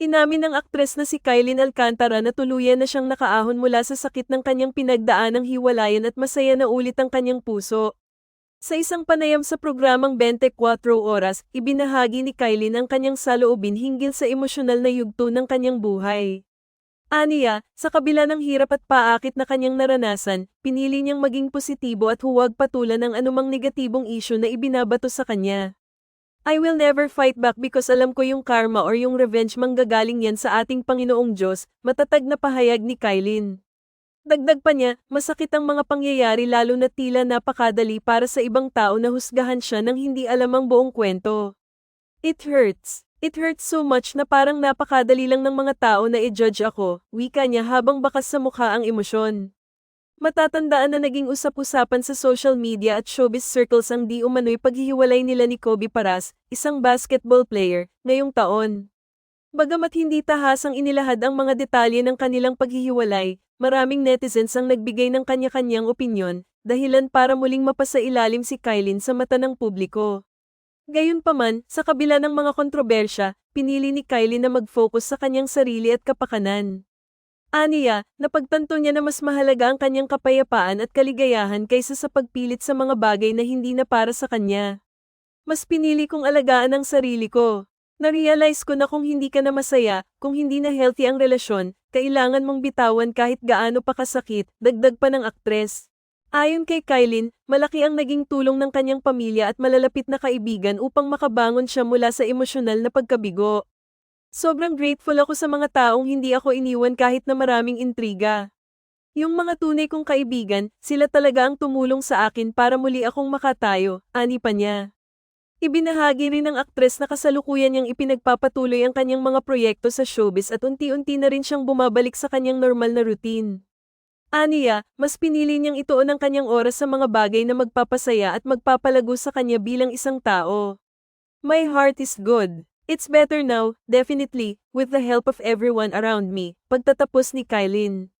Inamin ng aktres na si Kylin Alcantara na tuluyan na siyang nakaahon mula sa sakit ng kanyang pinagdaanang hiwalayan at masaya na ulit ang kanyang puso. Sa isang panayam sa programang 24 Oras, ibinahagi ni Kylin ang kanyang saloobin hinggil sa emosyonal na yugto ng kanyang buhay. Aniya, sa kabila ng hirap at paakit na kanyang naranasan, pinili niyang maging positibo at huwag patulan ng anumang negatibong isyu na ibinabato sa kanya. I will never fight back because alam ko yung karma or yung revenge manggagaling yan sa ating Panginoong Diyos, matatag na pahayag ni Kylin. Dagdag pa niya, masakit ang mga pangyayari lalo na tila napakadali para sa ibang tao na husgahan siya nang hindi alam ang buong kwento. It hurts. It hurts so much na parang napakadali lang ng mga tao na i-judge ako, wika niya habang bakas sa mukha ang emosyon. Matatandaan na naging usap-usapan sa social media at showbiz circles ang di umano'y paghihiwalay nila ni Kobe Paras, isang basketball player, ngayong taon. Bagamat hindi tahasang inilahad ang mga detalye ng kanilang paghihiwalay, maraming netizens ang nagbigay ng kanya-kanyang opinyon, dahilan para muling mapasailalim si Kylin sa mata ng publiko. Gayunpaman, sa kabila ng mga kontrobersya, pinili ni Kylie na mag-focus sa kanyang sarili at kapakanan. Aniya, napagtanto niya na mas mahalaga ang kanyang kapayapaan at kaligayahan kaysa sa pagpilit sa mga bagay na hindi na para sa kanya. Mas pinili kong alagaan ang sarili ko. Narealize ko na kung hindi ka na masaya, kung hindi na healthy ang relasyon, kailangan mong bitawan kahit gaano pa kasakit, dagdag pa ng aktres. Ayon kay Kylin, malaki ang naging tulong ng kanyang pamilya at malalapit na kaibigan upang makabangon siya mula sa emosyonal na pagkabigo. Sobrang grateful ako sa mga taong hindi ako iniwan kahit na maraming intriga. Yung mga tunay kong kaibigan, sila talaga ang tumulong sa akin para muli akong makatayo, ani pa niya. Ibinahagi rin ng aktres na kasalukuyan niyang ipinagpapatuloy ang kanyang mga proyekto sa showbiz at unti-unti na rin siyang bumabalik sa kanyang normal na routine. Aniya, mas pinili niyang ituon ang kanyang oras sa mga bagay na magpapasaya at magpapalago sa kanya bilang isang tao. My heart is good. It's better now, definitely, with the help of everyone around me, pagtatapos ni Kylin.